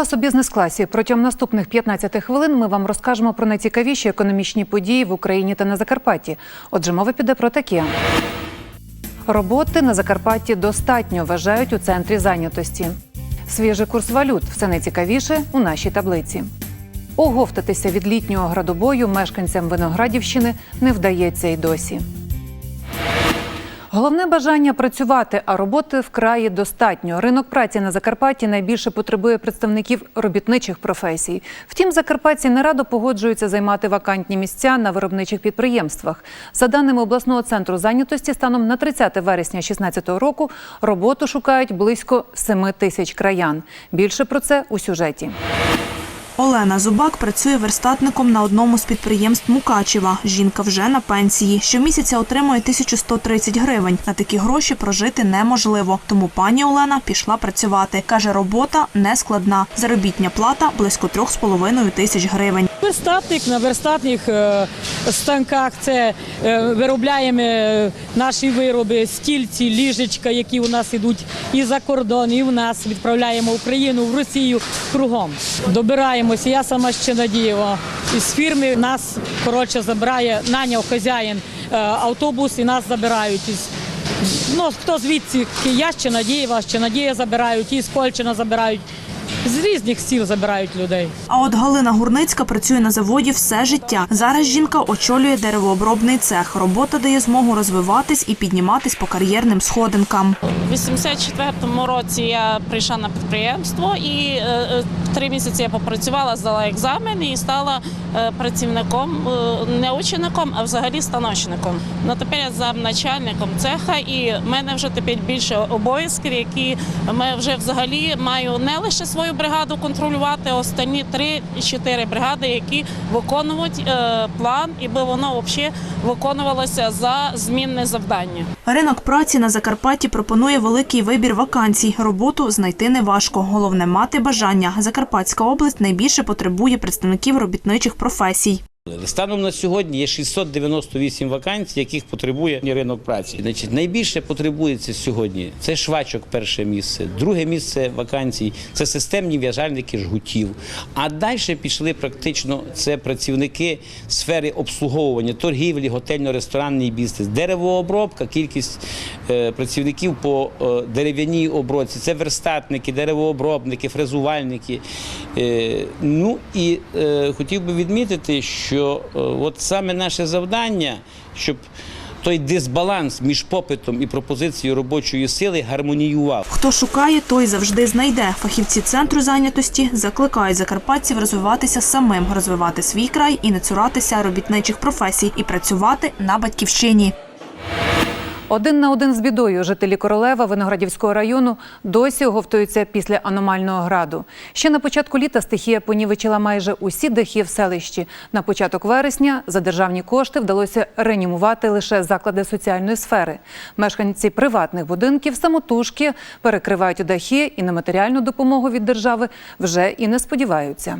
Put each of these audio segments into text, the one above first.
Вас у бізнес-класі. Протягом наступних 15 хвилин ми вам розкажемо про найцікавіші економічні події в Україні та на Закарпатті. Отже, мова піде про такі. Роботи на Закарпатті достатньо вважають у центрі зайнятості. Свіжий курс валют все найцікавіше у нашій таблиці. Оговтатися від літнього градобою мешканцям Виноградівщини не вдається й досі. Головне бажання працювати, а роботи вкраї достатньо. Ринок праці на Закарпатті найбільше потребує представників робітничих професій. Втім, закарпатці не радо погоджуються займати вакантні місця на виробничих підприємствах. За даними обласного центру зайнятості, станом на 30 вересня 2016 року роботу шукають близько 7 тисяч краян. Більше про це у сюжеті. Олена Зубак працює верстатником на одному з підприємств Мукачева. Жінка вже на пенсії. Щомісяця отримує 1130 гривень. На такі гроші прожити неможливо. Тому пані Олена пішла працювати. Каже, робота не складна. Заробітня плата близько 3,5 тисяч гривень. Верстатник на верстатних е, станках це е, виробляємо е, наші вироби, стільці, ліжечка, які у нас йдуть і за кордон, і в нас відправляємо в Україну, в Росію кругом. Добираємося. Я сама ще Надієва. Із фірми нас коротше забирає, наняв хазяїн е, автобус і нас забирають. Ну, хто звідси, я ще Надієва, ще Надія забирають, і з Кольчина забирають. З різних сіл забирають людей. А от Галина Гурницька працює на заводі все життя. Зараз жінка очолює деревообробний цех. Робота дає змогу розвиватись і підніматись по кар'єрним сходинкам. У 84-му році я прийшла на підприємство і е, е, три місяці я попрацювала, здала екзамен і стала е, працівником, не учеником, а взагалі станочником. Ну тепер я замначальником цеха, і в мене вже тепер більше обов'язків, які ми вже взагалі маю не лише свою бригаду контролювати, останні три-чотири бригади, які виконують е, план, і би воно взагалі виконувалося за змінне завдання. Ринок праці на Закарпатті пропонує великий вибір вакансій. Роботу знайти неважко. Головне мати бажання. Закарпатська область найбільше потребує представників робітничих професій. Станом на сьогодні є 698 вакансій, яких потребує ринок праці. Значить, найбільше потребується сьогодні це швачок, перше місце, друге місце вакансій це системні в'язальники жгутів. А далі пішли практично це працівники сфери обслуговування, торгівлі, готельно-ресторанний бізнес, деревообробка, кількість е, працівників по е, дерев'яній обробці, це верстатники, деревообробники, фрезувальники. Е, ну і хотів би відмітити, що е, от саме наше завдання, щоб той дисбаланс між попитом і пропозицією робочої сили гармоніював. Хто шукає, той завжди знайде. Фахівці центру зайнятості закликають закарпатців розвиватися самим, розвивати свій край і не цуратися робітничих професій і працювати на батьківщині. Один на один з бідою жителі Королева Виноградівського району досі оговтуються після аномального граду. Ще на початку літа стихія понівечила майже усі дахи в селищі. На початок вересня за державні кошти вдалося реанімувати лише заклади соціальної сфери. Мешканці приватних будинків самотужки перекривають дахи і на матеріальну допомогу від держави вже і не сподіваються.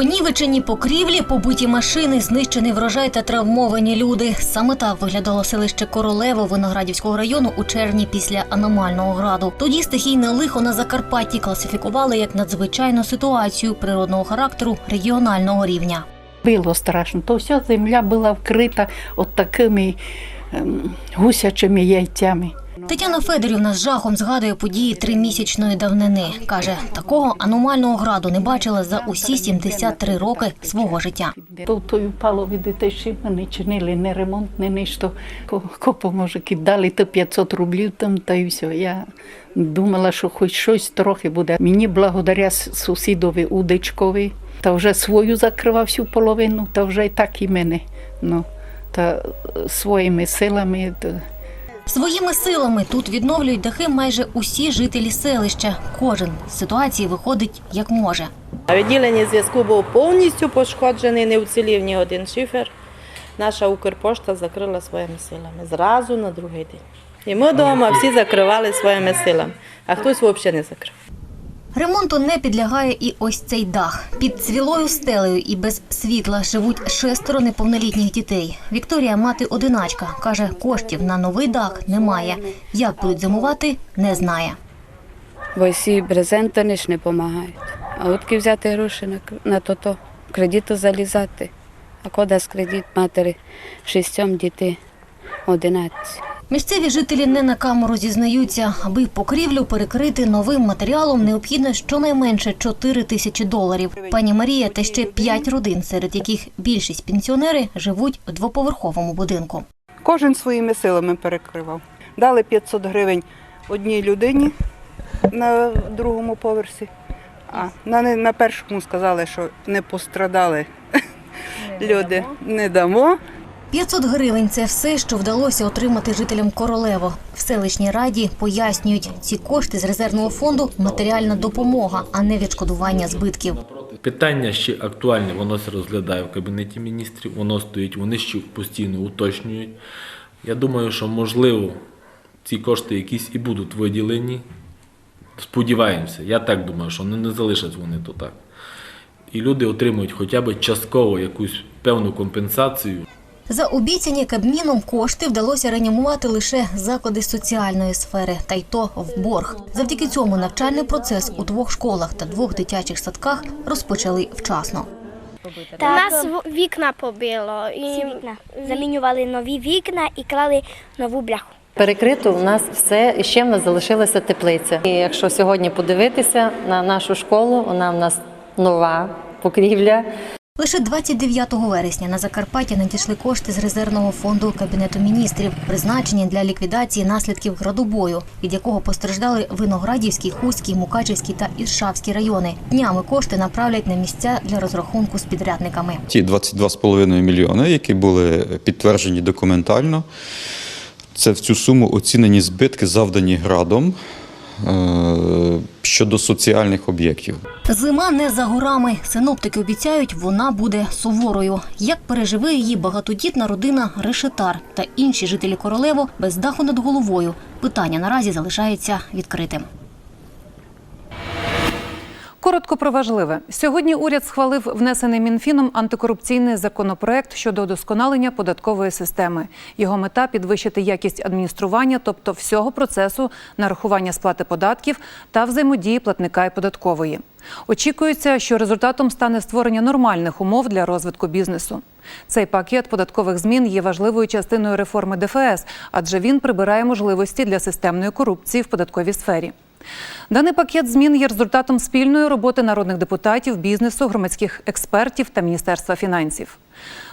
Понівечені покрівлі, побиті машини, знищений врожай та травмовані люди. Саме так виглядало селище Королево Виноградівського району у червні після аномального граду. Тоді стихійне лихо на Закарпатті класифікували як надзвичайну ситуацію природного характеру регіонального рівня. Було страшно. То вся земля була вкрита от такими ем, гусячими яйцями. Тетяна Федорівна з жахом згадує події тримісячної давнини. Каже, такого аномального граду не бачила за усі 73 роки свого життя. То той впало, видите, що ми не чинили, не ремонт, не ніщо. Ко- Копу, може, дали то 500 рублів там, та й все. Я думала, що хоч щось трохи буде. Мені благодаря сусідові Удичкові, та вже свою закривав всю половину, та вже і так і мене. Ну, та своїми силами. та Своїми силами тут відновлюють дахи майже усі жителі селища. Кожен з ситуації виходить як може. Відділення зв'язку був повністю пошкоджений, не уцілів ні один шифер. Наша Укрпошта закрила своїми силами зразу на другий день. І ми вдома всі закривали своїми силами, а хтось взагалі не закрив. Ремонту не підлягає і ось цей дах. Під цвілою стелею і без світла живуть шестеро неповнолітніх дітей. Вікторія мати одиначка. Каже, коштів на новий дах немає. Як будуть зимувати, не знає. бо всі брезента ніж не допомагають. А утки взяти гроші на, на то-то, кредиту залізати. А коли з кредит матері шістьом дітей, одинадцять. Місцеві жителі не на камеру зізнаються, аби покрівлю перекрити новим матеріалом необхідно щонайменше 4 тисячі доларів. Пані Марія та ще 5 родин, серед яких більшість пенсіонери живуть у двоповерховому будинку. Кожен своїми силами перекривав. Дали 500 гривень одній людині на другому поверсі, а на, не- на першому сказали, що не пострадали люди. Не дамо. 500 гривень це все, що вдалося отримати жителям Королево. В селищній раді пояснюють, ці кошти з резервного фонду матеріальна допомога, а не відшкодування збитків. Питання ще актуальне, воно се розглядає в кабінеті міністрів, воно стоїть, вони ще постійно уточнюють. Я думаю, що можливо ці кошти якісь і будуть виділені. Сподіваємося, я так думаю, що не залишать вони то так. І люди отримують хоча б частково якусь певну компенсацію. За обіцяні Кабміном кошти вдалося реанімувати лише заклади соціальної сфери, та й то в борг. Завдяки цьому навчальний процес у двох школах та двох дитячих садках розпочали вчасно. У нас вікна побило і замінювали нові вікна і клали нову бляху. Перекрито у нас все, і ще в нас залишилася теплиця. І якщо сьогодні подивитися на нашу школу, вона в нас нова покрівля. Лише 29 вересня на Закарпаття надійшли кошти з резервного фонду Кабінету міністрів, призначені для ліквідації наслідків градобою, від якого постраждали Виноградівський, Хуський, Мукачівський та Іршавський райони. Днями кошти направлять на місця для розрахунку з підрядниками. Ті 22,5 мільйони, які були підтверджені документально, це в цю суму оцінені збитки, завдані градом щодо соціальних об'єктів. Зима не за горами. Синоптики обіцяють, вона буде суворою. Як переживе її багатодітна родина Решетар та інші жителі Королево без даху над головою? Питання наразі залишається відкритим. Коротко про важливе. Сьогодні уряд схвалив внесений Мінфіном антикорупційний законопроект щодо удосконалення податкової системи. Його мета підвищити якість адміністрування, тобто всього процесу нарахування сплати податків та взаємодії платника і податкової. Очікується, що результатом стане створення нормальних умов для розвитку бізнесу. Цей пакет податкових змін є важливою частиною реформи ДФС, адже він прибирає можливості для системної корупції в податковій сфері. Даний пакет змін є результатом спільної роботи народних депутатів, бізнесу, громадських експертів та Міністерства фінансів.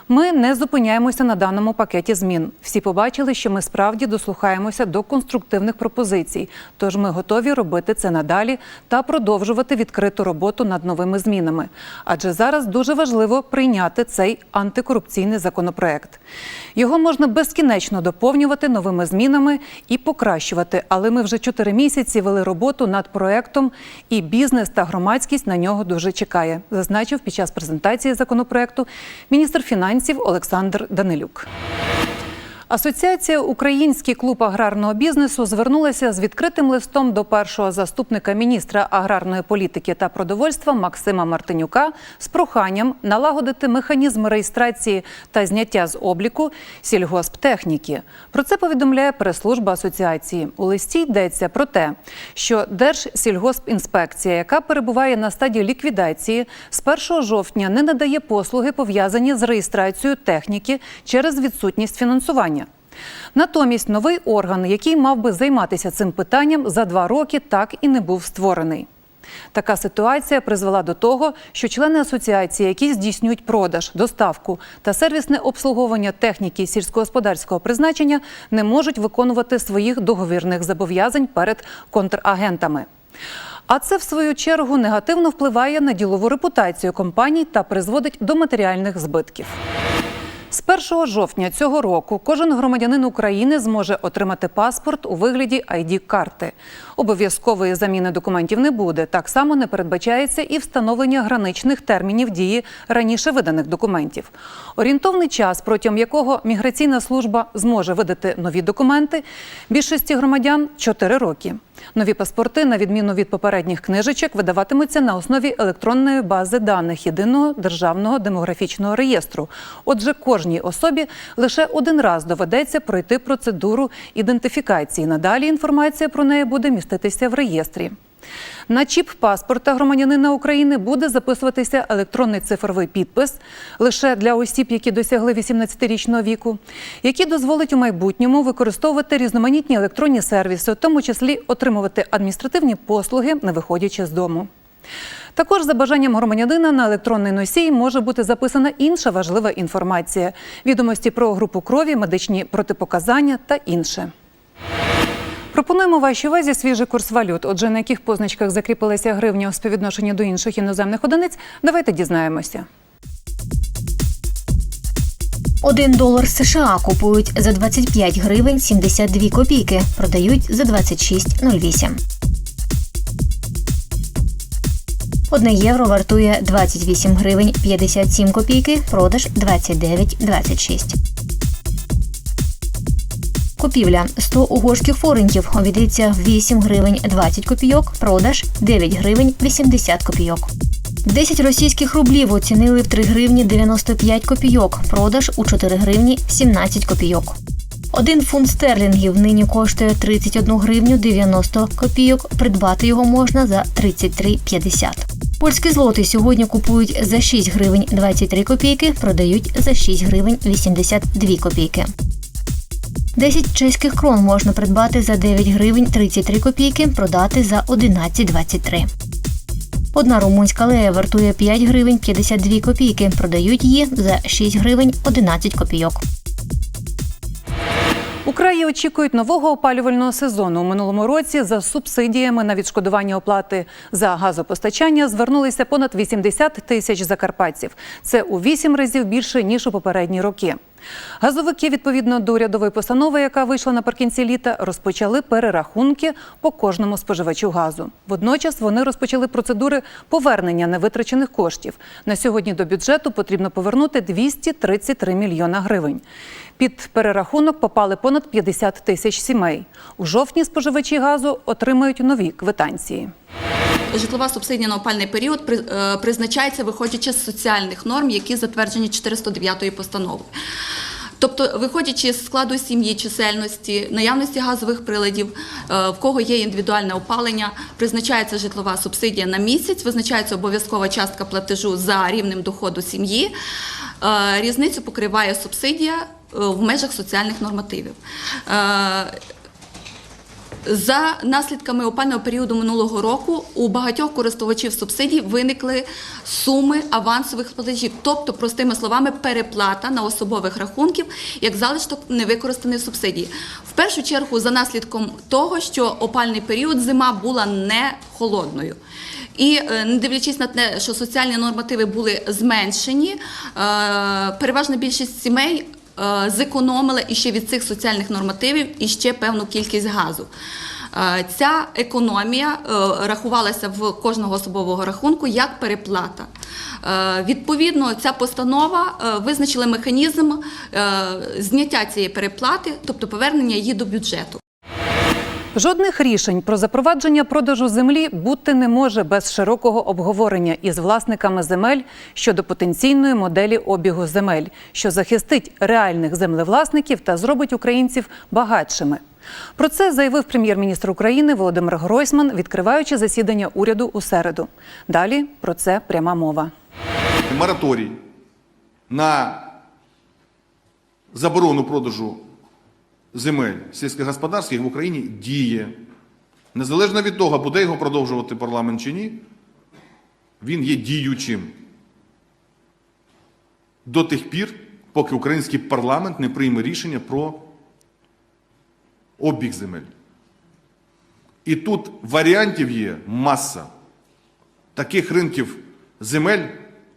Ми не зупиняємося на даному пакеті змін. Всі побачили, що ми справді дослухаємося до конструктивних пропозицій. Тож ми готові робити це надалі та продовжувати відкриту роботу над новими змінами. Адже зараз дуже важливо прийняти цей антикорупційний законопроект. Його можна безкінечно доповнювати новими змінами і покращувати. Але ми вже чотири місяці вели роботу над проектом, і бізнес та громадськість на нього дуже чекає, зазначив під час презентації законопроекту міністр фінансів Олександр Данилюк. Асоціація Український клуб аграрного бізнесу звернулася з відкритим листом до першого заступника міністра аграрної політики та продовольства Максима Мартинюка з проханням налагодити механізм реєстрації та зняття з обліку сільгосптехніки. Про це повідомляє прес-служба асоціації. У листі йдеться про те, що Держсільгоспінспекція, яка перебуває на стадії ліквідації, з 1 жовтня не надає послуги пов'язані з реєстрацією техніки через відсутність фінансування. Натомість новий орган, який мав би займатися цим питанням, за два роки так і не був створений. Така ситуація призвела до того, що члени асоціації, які здійснюють продаж, доставку та сервісне обслуговування техніки сільськогосподарського призначення, не можуть виконувати своїх договірних зобов'язань перед контрагентами. А це, в свою чергу, негативно впливає на ділову репутацію компаній та призводить до матеріальних збитків. З 1 жовтня цього року кожен громадянин України зможе отримати паспорт у вигляді id карти Обов'язкової заміни документів не буде. Так само не передбачається і встановлення граничних термінів дії раніше виданих документів. Орієнтовний час, протягом якого міграційна служба зможе видати нові документи, більшості громадян 4 роки. Нові паспорти, на відміну від попередніх книжечок, видаватимуться на основі електронної бази даних єдиного державного демографічного реєстру. Отже, кожній особі лише один раз доведеться пройти процедуру ідентифікації. Надалі інформація про неї буде міститися в реєстрі. На чіп паспорта громадянина України буде записуватися електронний цифровий підпис лише для осіб, які досягли 18-річного віку, який дозволить у майбутньому використовувати різноманітні електронні сервіси, в тому числі отримувати адміністративні послуги, не виходячи з дому. Також за бажанням громадянина на електронний носій може бути записана інша важлива інформація: відомості про групу крові, медичні протипоказання та інше. Пропонуємо вашій увазі свіжий курс валют. Отже, на яких позначках закріпилася гривня у співвідношенні до інших іноземних одиниць, давайте дізнаємося. Один долар США купують за 25 гривень 72 копійки, продають за 26,08. Одне євро вартує 28 гривень 57 копійки, продаж 29,26. Купівля 100 угорських форинтів обійдеться в 8 гривень 20 копійок, продаж 9 гривень 80 копійок. 10 російських рублів оцінили в 3 гривні 95 копійок, продаж у 4 гривні 17 копійок. Один фунт стерлінгів нині коштує 31 гривню 90 копійок. Придбати його можна за 33,50. Польські злоти сьогодні купують за 6 гривень 23 копійки, продають за 6 гривень 82 копійки. 10 чеських крон можна придбати за 9 гривень 33 копійки, продати за 11,23. Одна румунська лея вартує 5 гривень 52 копійки, продають її за 6 гривень 11 копійок. У краї очікують нового опалювального сезону. У минулому році за субсидіями на відшкодування оплати за газопостачання звернулися понад 80 тисяч закарпатців. Це у вісім разів більше ніж у попередні роки. Газовики, відповідно до урядової постанови, яка вийшла наприкінці літа, розпочали перерахунки по кожному споживачу газу. Водночас вони розпочали процедури повернення невитрачених коштів. На сьогодні до бюджету потрібно повернути 233 мільйона гривень. Під перерахунок попали понад 50 тисяч сімей. У жовтні споживачі газу отримають нові квитанції. Житлова субсидія на опальний період е, призначається виходячи з соціальних норм, які затверджені 409 постановою. Тобто, виходячи з складу сім'ї, чисельності, наявності газових приладів, е, в кого є індивідуальне опалення, призначається житлова субсидія на місяць, визначається обов'язкова частка платежу за рівнем доходу сім'ї. Е, Різницю покриває субсидія в межах соціальних нормативів. За наслідками опального періоду минулого року у багатьох користувачів субсидій виникли суми авансових платежів, тобто, простими словами, переплата на особових рахунків як залишок невикористаної субсидії. В першу чергу, за наслідком того, що опальний період зима була не холодною. І е, не дивлячись на те, що соціальні нормативи були зменшені, е, переважна більшість сімей е, зекономила іще від цих соціальних нормативів іще певну кількість газу. Е, Ця економія е, рахувалася в кожного особового рахунку як переплата. Відповідно, ця постанова визначила механізм зняття цієї переплати, тобто повернення її до бюджету. Жодних рішень про запровадження продажу землі бути не може без широкого обговорення із власниками земель щодо потенційної моделі обігу земель, що захистить реальних землевласників та зробить українців багатшими. Про це заявив прем'єр-міністр України Володимир Гройсман, відкриваючи засідання уряду у середу. Далі про це пряма мова. мораторій на заборону продажу земель сільськогосподарських в Україні діє. Незалежно від того, буде його продовжувати парламент чи ні, він є діючим до тих пір, поки український парламент не прийме рішення про обіг земель. І тут варіантів є маса таких ринків земель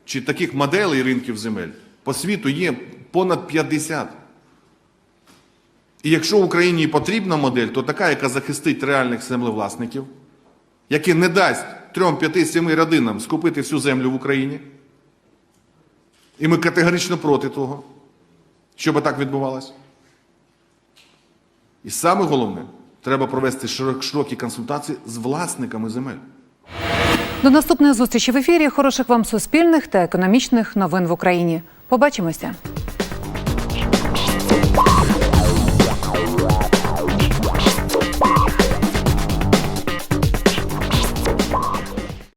чи таких моделей ринків земель по світу є понад 50. І якщо Україні потрібна модель, то така, яка захистить реальних землевласників, яка не дасть 3, 5, 7 родинам скупити всю землю в Україні. І ми категорично проти того, щоб так відбувалося. І саме головне, треба провести широкі консультації з власниками земель. До наступної зустрічі в ефірі. Хороших вам суспільних та економічних новин в Україні. Побачимося.